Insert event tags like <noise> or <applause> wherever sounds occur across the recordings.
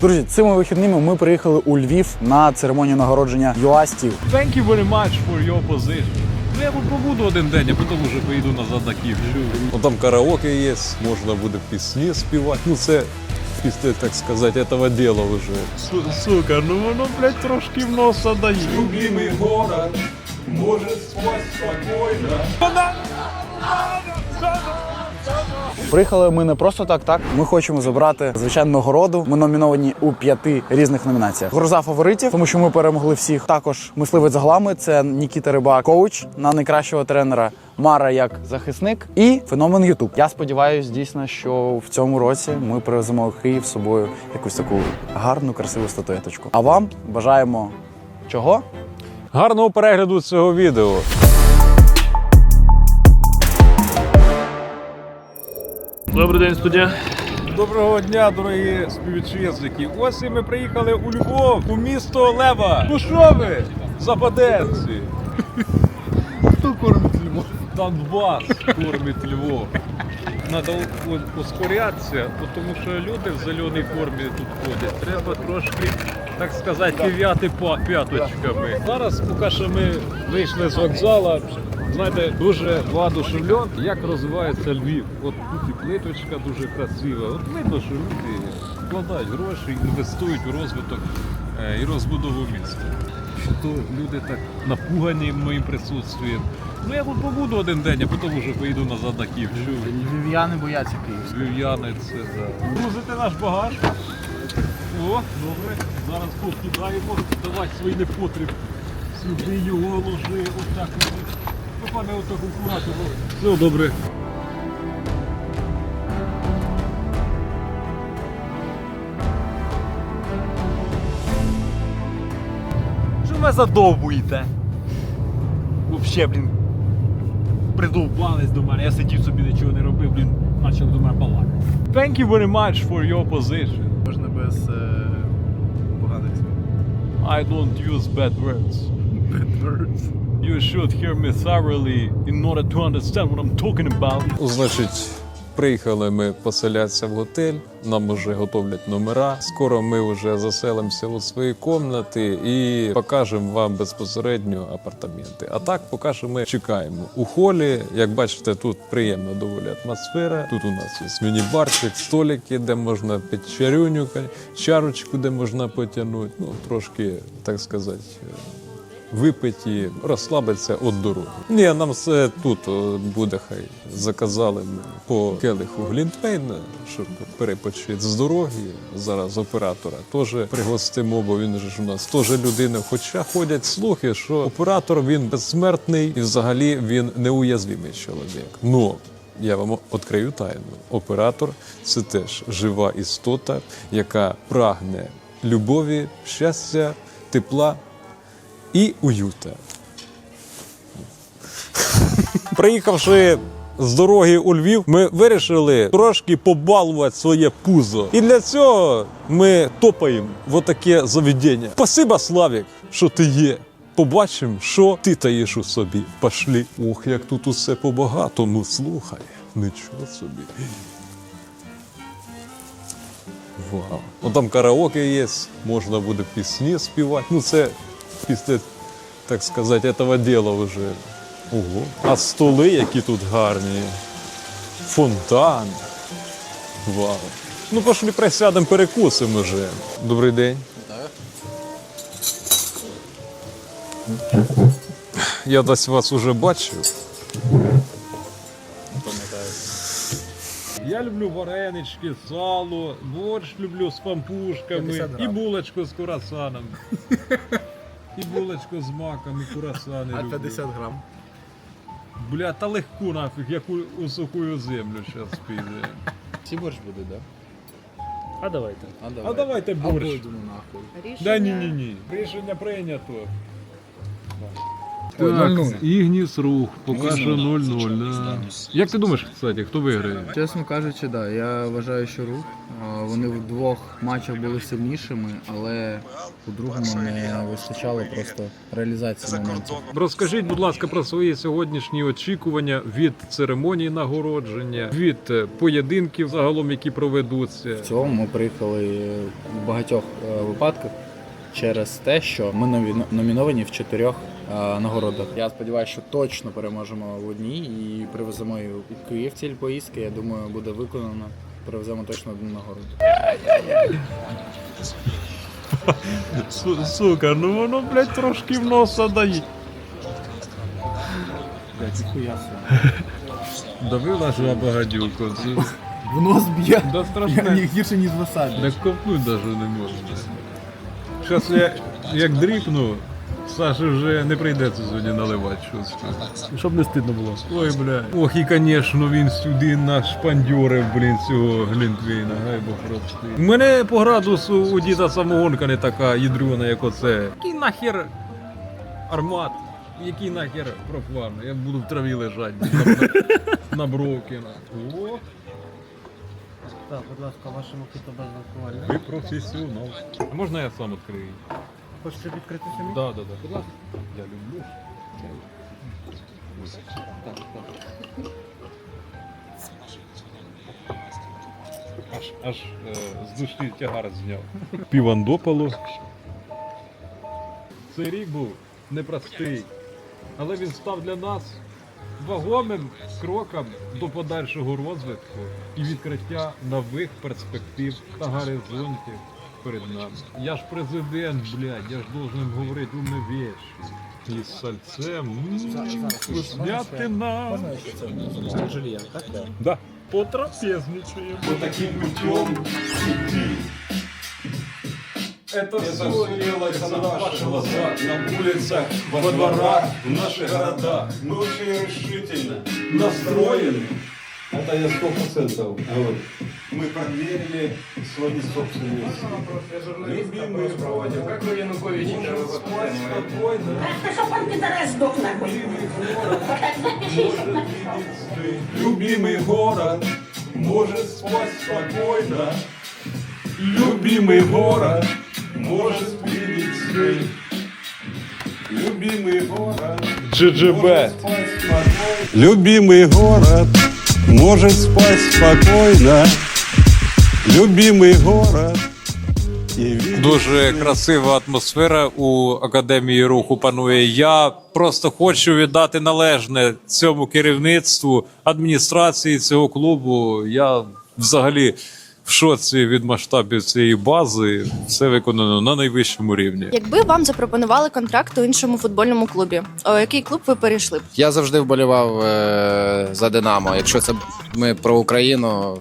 Друзі, цими вихідними ми приїхали у Львів на церемонію нагородження юастів. Thank you very much for your position. Ну я тут побуду один день, а потім вже поїду назад на Київ. Ну, там караоке є, можна буде пісні співати. Ну це після, так сказати, этого дела вже. Су- Сука, ну воно, блядь, трошки в носа дає. Любимый город может спать спокойно. Приїхали ми не просто так, так. Ми хочемо забрати звичайну нагороду. Ми номіновані у п'яти різних номінаціях. Гроза фаворитів, тому що ми перемогли всіх. Також мисливець за глами. Це Нікіта Рибак, коуч на найкращого тренера. Мара як захисник і феномен Ютуб. Я сподіваюся, дійсно, що в цьому році ми привеземо Київ з собою якусь таку гарну, красиву статуеточку. А вам бажаємо чого? Гарного перегляду цього відео. Добрий день, студія. Доброго дня, дорогі співвітчизники. Ось і ми приїхали у Львов, у місто Лева. Ну що ви, западенці? Хто кормить Львов? Донбас кормить Львов. У- ускорятися, тому що люди в зеленій формі тут ходять. Треба трошки, так сказати, кив'яти па- п'яточками. Зараз, поки що ми вийшли з вокзалу, знаєте, дуже воодушевлен, як розвивається Львів. От тут і плиточка дуже красива. От видно, що люди вкладають гроші, інвестують у розвиток е, і розбудову міста. Що то люди так напугані моїм присутствием. Ну я тут побуду один день, а потім вже поїду назад на Київ. Львів'яни бояться Київ. Львів'яни це да. Грузите наш багаж. О, добре. Зараз покидаємо. Давай свій непотріб. Сюди його ложи. Отак. От. Ну, пане, отак акуратно. Все добре. Що ви задовбуєте? Вообще, блін. Придовбались до мене. Я сидів собі нічого не робив, блін, почав до мене балакати. Thank you very much for your position. Можна без е, поганих слів. I don't use bad words. You should hear me thoroughly in order to understand what I'm talking about. Значить, приїхали ми поселятися в готель, нам вже готовлять номера. Скоро ми вже заселимося у свої кімнати і покажемо вам безпосередньо апартаменти. А так, поки що ми чекаємо у холі. Як бачите, тут приємна доволі атмосфера. Тут у нас є міні-барчик, столики, де можна під чарюню, чарочку, де можна потягнути. Ну, трошки, так сказати. Випиті, розслабитися від дороги. Ні, нам все тут буде хай. Заказали по келиху Глінтвейна, щоб перепочити з дороги. Зараз оператора теж пригостимо, бо він же ж у нас теж людина. Хоча ходять слухи, що оператор він безсмертний і взагалі він неуязвимий чоловік. Но я вам відкрию тайну. Оператор це теж жива істота, яка прагне любові, щастя, тепла і уюта. Приїхавши з дороги у Львів, ми вирішили трошки побалувати своє пузо. І для цього ми топаємо в отаке заведення. Спасибо, Славік, що ти є. Побачимо, що ти таєш у собі. Пошлі. Ох, як тут усе по-багатому. Слухай, нічого собі. Вау. Ну там караоке є, можна буде пісні співати. Ну це після, так сказати, этого дела вже. Ого. А столи, які тут гарні. Фонтан. Вау. Ну, пошли присядемо, перекусимо вже. Добрий день. Я десь вас уже бачив. Я люблю варенички, сало, борщ люблю з пампушками і булочку з курасаном. І булочку з маком, і курасани А люблю. 50 грам. Бля, та легку нафіг, як у, у сухую землю зараз піде. Всі борщ буде, да? А давайте. А А давайте борщ. Обойдемо нахуй. Да ні, ні, ні. Рішення прийнято. Так, Ігніс рух, поки що 0-0. Да. Як ти думаєш, кстати, хто виграє? Чесно кажучи, да. Я вважаю, що рух. А, Вони в двох матчах були сильнішими, але у другому не вистачало просто реалізації моментів. Розкажіть, будь ласка, про свої сьогоднішні очікування від церемонії нагородження, від е, поєдинків загалом, які проведуться. В цілому ми приїхали в багатьох е, випадках через те, що ми номі- номіновані в чотирьох нагородах. Я сподіваюся, що точно переможемо в одній і привеземо її у Київ ціль поїздки. Я думаю, буде виконано. Привеземо точно одну нагороду. Сука, ну воно, блядь, трошки в носа дає. Давила ж багадюку. В нос б'є Да страшне. гірше, ніж васабі. Не копнуть навіть не можна. Зараз я як дріпну, Саші вже не прийдеться сьогодні наливати щось. Щоб не стидно було. Ой, бля. Ох, і звісно, він сюди нашпандьорив, блін, цього глінтвейна, гай Бог прости. У мене по градусу у діда самогонка не така ядрюна, як оце. Який нахер армат? Який нахер профан? Я буду в траві лежати на, на Бровкіна. О, Так, будь ласка, ваше мохіто без алкоголю. ви професіонал. А можна я сам відкрию? Хочете відкрити самі? Да, да, да. Будь ласка. Я люблю. Аж, аж е, з душі тягар зняв. Півандопало. Цей рік був непростий, але він став для нас вагомим кроком до подальшого розвитку і відкриття нових перспектив та горизонтів перед нами. Я ж президент, блядь, я ж должен говорити умні вещи. І з сальцем, м, вкуснятина. Да. Потрапезничаем. Вот таким путем идти. Это все делается на ваших глазах, на улицах, во дворах, в наших городах. Мы очень решительно настроены. Это я сто процентов говорю. Мы проверили свои собственные силы. Любимые проводим. Как вы Янукович спать спокойно. Чтоб он пидорас сдох нахуй. Любимый город может спать спокойно. Любимый город может видеть сны. Любимый город GGB. Любимый город может спать спокойно. Любимый город. Дуже красива атмосфера у академії руху панує. Я просто хочу віддати належне цьому керівництву адміністрації цього клубу. Я взагалі в шоці від масштабів цієї бази. Все виконано на найвищому рівні. Якби вам запропонували контракт у іншому футбольному клубі, у який клуб ви перейшли б? Я завжди вболівав е, за Динамо. Якщо це ми про Україну,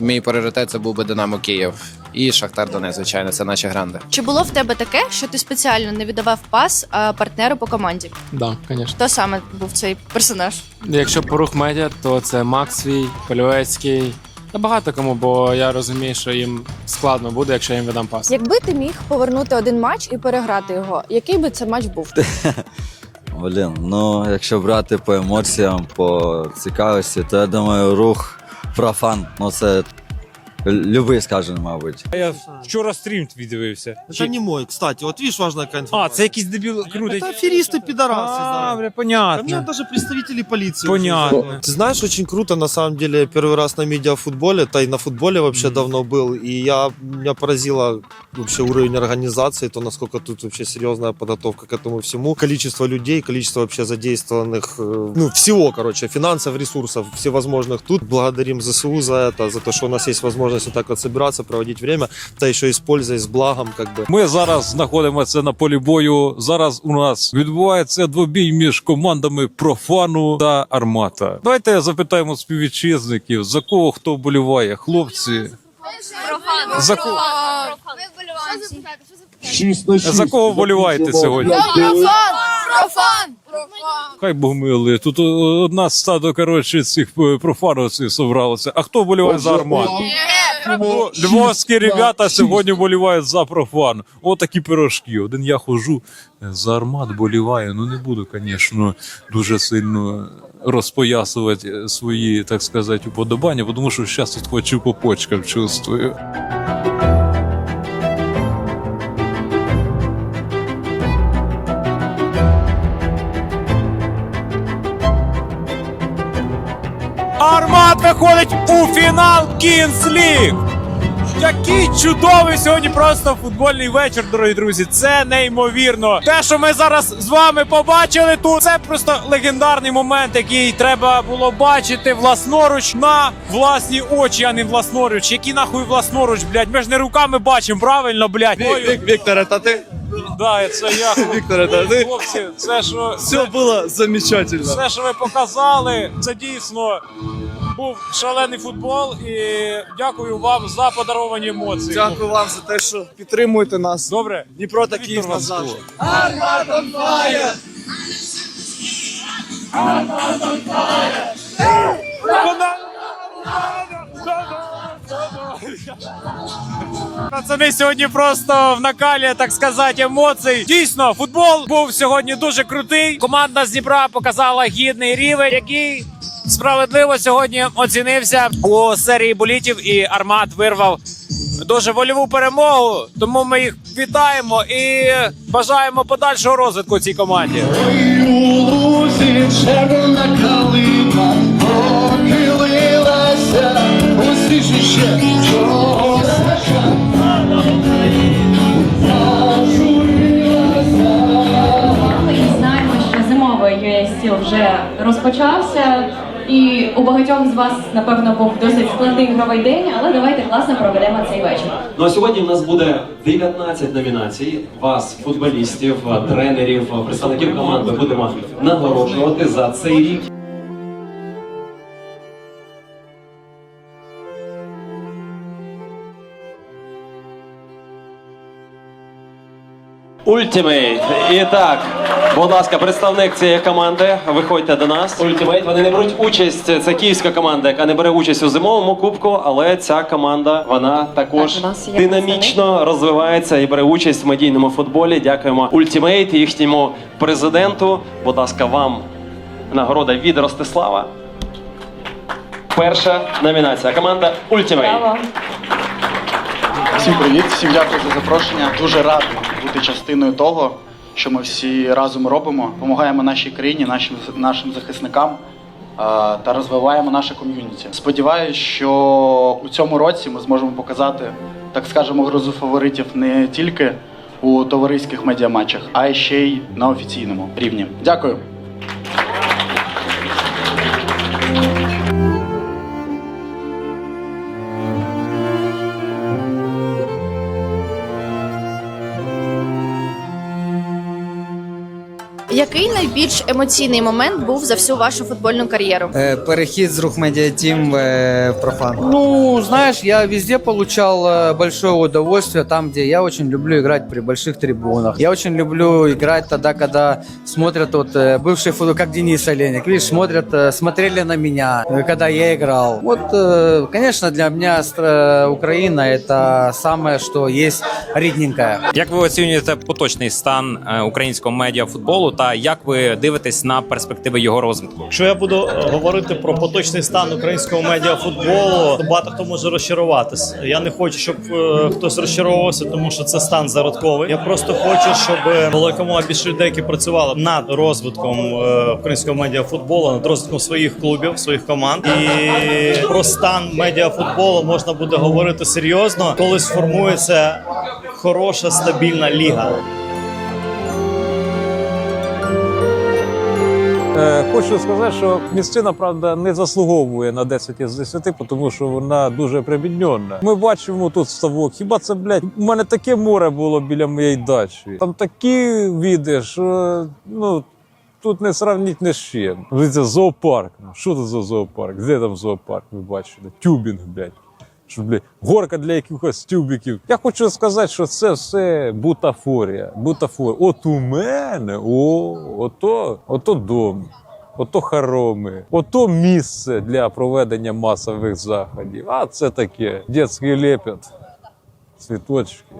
мій пріоритет це був би Динамо Київ. І Шахтар Донець, звичайно, це наші гранди. Чи було в тебе таке, що ти спеціально не віддавав пас а, партнеру по команді? Да, звісно. Хто саме був цей персонаж? Якщо по рух медіа, то це Макс свій, Польовецький. Та багато кому, бо я розумію, що їм складно буде, якщо я їм видам пас. Якби ти міг повернути один матч і переграти його, який би це матч був? <laughs> Блін, ну якщо брати по емоціям, по цікавості, то я думаю, рух профан. Ну це любий, скажімо, мабуть. Я вчора стрім твій дивився. Це не мой, кстати. От видиш, важна яка інформація. А, це якийсь дебіл крутить. Это аферисты, пидорасы. А, да. бля, Ко мне понятно. даже представители полиции. Понятно. уже звонят. Ты знаешь, очень круто, на самом деле, первый раз на медиафутболе, да и на футболе вообще давно был, и я, меня поразило вообще уровень организации, то, насколько тут вообще серьезная подготовка к этому всему, количество людей, количество вообще задействованных, э, ну, всего, короче, финансов, ресурсов всевозможных тут. Благодарим ЗСУ за это, за то, что у нас есть возможность вот так вот собираться, проводить время, да еще и с пользой, с благом, как бы. Ми зараз знаходимося на полі бою. Зараз у нас відбувається двобій між командами Профану та Армата. Давайте запитаємо співвітчизників, за кого хто вболіває, хлопці. За кого, за кого вболіваєте сьогодні? Хай Бог милує. Тут одна стадо коротше цих е, профановців собралося. А хто вболіває за армату? Ну, львовські ребята сьогодні болівають за профан. От такі пирожки. Один я хожу за армат боліваю. Ну не буду, звісно, дуже сильно розпоясувати свої, так сказати, уподобання, тому що зараз тут хочу по почкам чувствую. Армат виходить у фінал League. Який чудовий сьогодні просто футбольний вечір, дорогі друзі. Це неймовірно. Те, що ми зараз з вами побачили тут, це просто легендарний момент, який треба було бачити власноруч на власні очі, а не власноруч. Які нахуй власноруч, блядь? Ми ж не руками бачимо, правильно, блядь. Ой, Виктор, это ты? Да, це я. <laughs> Виктор, это ты? Хлопці, це що Все было замечательно. все, що ви показали, це дійсно був шалений футбол. І дякую вам за подаровані емоції. Дякую вам за те, що підтримуєте нас. Добре, Дніпро та Київ Васко. назавжди. Пацани сьогодні просто в накалі, так сказати, емоцій. Дійсно, футбол був сьогодні дуже крутий. Команда з Дніпра показала гідний рівень, який справедливо сьогодні оцінився у серії болітів. І Армат вирвав дуже вольову перемогу. Тому ми їх вітаємо і бажаємо подальшого розвитку цій команді. Ми у багатьох з вас, напевно, був досить складний ігровий день, але давайте класно проведемо цей вечір. Ну а сьогодні в нас буде 19 номінацій. Вас, футболістів, тренерів, представників команди, будемо нагороджувати за цей рік. Ультимейт. І так, будь ласка, представник цієї команди, виходьте до нас. Ультимейт. Вони не беруть участь. Це київська команда, яка не бере участь у зимовому кубку, але ця команда вона також Так, динамічно розвивається і бере участь в медійному футболі. Дякуємо Ультимейт і їхньому президенту. Будь ласка, вам нагорода від Ростислава. Перша номінація. Команда Ультимейт. Браво! Всім привіт, всім дякую за запрошення. Дуже радий бути частиною того, що ми всі разом робимо. Допомагаємо нашій країні, нашим нашим захисникам е, та розвиваємо наше ком'юніті. Сподіваюсь, що у цьому році ми зможемо показати, так скажемо, грозу фаворитів не тільки у товариських медіаматчах, а ще й на офіційному рівні. Дякую. Який найбільш емоційний момент був за всю вашу футбольну кар'єру? Перехід з рух медіатім в профан. Ну, знаешь, я везде получал э, большое удовольствие, там, где я очень люблю играть при больших трибунах. Я очень люблю играть тогда, когда смотрят вот э, бывшие футбол, как Денис Оленик, видишь, смотрят, э, смотрели на меня, э, когда я играл. Вот, э, конечно, для меня стра- Украина это самое, что есть родненькое. Як ви оцінюєте поточний стан е, українського медіафутболу та як ви дивитесь на перспективи його розвитку? Якщо я буду е, говорити про поточний стан українського медіафутболу, то багато хто може розчаруватись. Я не хочу, щоб е, хтось розчаровувався, тому що це стан зародковий. Я просто хочу, щоб е, було якомога більше людей, які працювали над розвитком е, українського медіафутболу, над розвитком своїх клубів, своїх команд. І про стан медіафутболу можна буде говорити серйозно, коли сформується хороша стабільна ліга. Хочу сказати, що місцина, правда, не заслуговує на 10 із 10, тому що вона дуже прибідньона. Ми бачимо тут ставок. Хіба це, блядь, у мене таке море було біля моєї дачі. Там такі віди, що ну. Тут не сравніть ні з чим. Це зоопарк. Що це за зоопарк? Де там зоопарк? Ви бачите? Тюбінг, блядь. Що, блядь, горка для якихось тюбіків. Я хочу сказати, що це все бутафорія. Бутафорія. От у мене, о, ото, ото дом. ото хороми, ото місце для проведення масових заходів. А це таке дитячий лепет, цвіточки.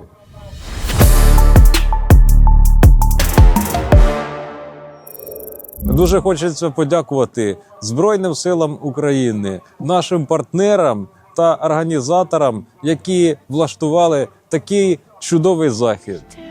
Дуже хочеться подякувати Збройним силам України, нашим партнерам та організаторам, які влаштували такий чудовий захід.